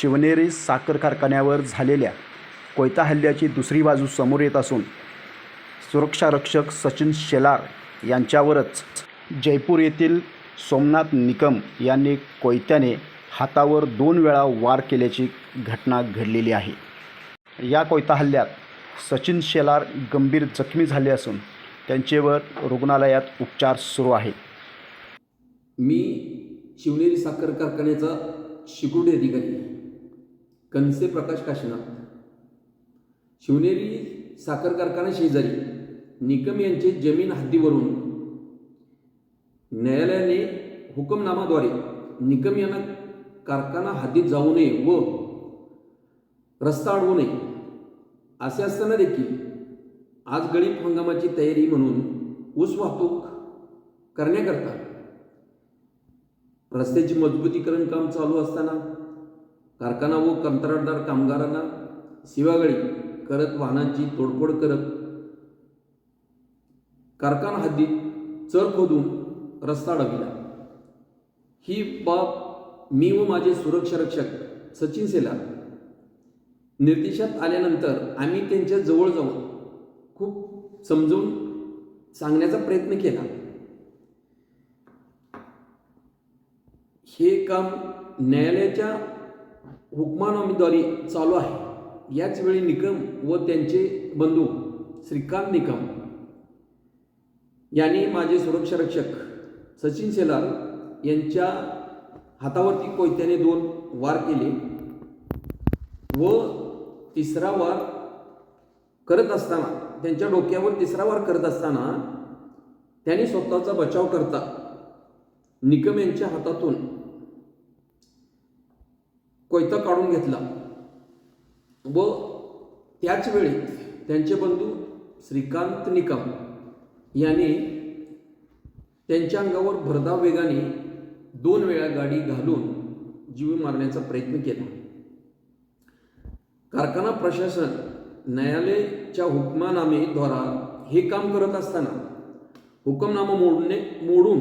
शिवनेरी साखर कारखान्यावर झालेल्या कोयता हल्ल्याची दुसरी बाजू समोर येत असून सुरक्षारक्षक सचिन शेलार यांच्यावरच जयपूर येथील सोमनाथ निकम यांनी कोयत्याने हातावर दोन वेळा वार केल्याची घटना घडलेली आहे. या कोयता हल्ल्यात सचिन शेलार गंभीर जखमी झाले असून त्यांच्यावर रुग्णालयात उपचार सुरू आहेत मी शिवनेरी साखर कारखान्याचा शिकुर्डी अधिकारी. कनसे प्रकाश काशीनाथ शिवनेरी साखर कारखाना शेजारी निकम यांचे जमीन हद्दीवरून न्यायालयाने हुकमनामाद्वारे निकम यांना कारखाना हद्दीत जाऊ नये व रस्ता अडवू नये असे असताना देखील आज गळीप हंगामाची तयारी म्हणून ऊस वाहतूक करण्याकरता रस्त्याची मजबूतीकरण काम चालू असताना कारखाना व कंत्राटदार कामगारांना शिवागळी करत वाहनांची तोडफोड करत कारखाना हद्दीत चर खोदून रस्ता अडविला ही बाब मी व माझे सुरक्षा रक्षक सचिन सेला निर्देशात आल्यानंतर आम्ही त्यांच्या जवळ जाऊन खूप समजून सांगण्याचा प्रयत्न केला. हे काम न्यायालयाच्या हुकमानामेदारी चालू आहे. याच वेळी निकम व त्यांचे बंधू श्रीकांत निकम यांनी माझे सुरक्षा रक्षक सचिन शेलार यांच्या हातावरती कोयत्याने दोन वार केले व तिसरा वार करत असताना त्यांच्या डोक्यावर तिसरा वार करत असताना त्यांनी स्वतःचा बचाव करता निकम यांच्या हातातून कोयता काढून घेतला. व त्याच वेळी त्यांचे बंधू श्रीकांत निकम यांनी त्यांच्या अंगावर भरधाव वेगाने दोन वेळा गाडी घालून जीव मारण्याचा प्रयत्न केला. कारखाना प्रशासन न्यायालयाच्या हुकमानामेद्वारा हे काम करत असताना हुकमनामा मोडणे मोडून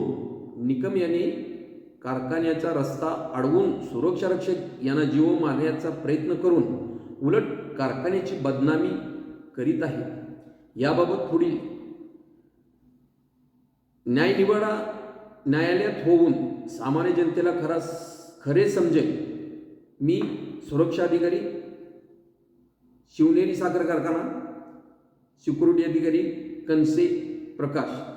निकम यांनी कारखान्याचा रस्ता अडवून सुरक्षारक्षक यांना जीव मारण्याचा प्रयत्न करून उलट कारखान्याची बदनामी करीत आहे. याबाबत पुढील न्यायनिवाडा न्यायालयात होऊन सामान्य जनतेला खरा खरे समजेल. मी सुरक्षा अधिकारी शिवनेरी साखर कारखाना सिक्युरिटी अधिकारी कनसे प्रकाश.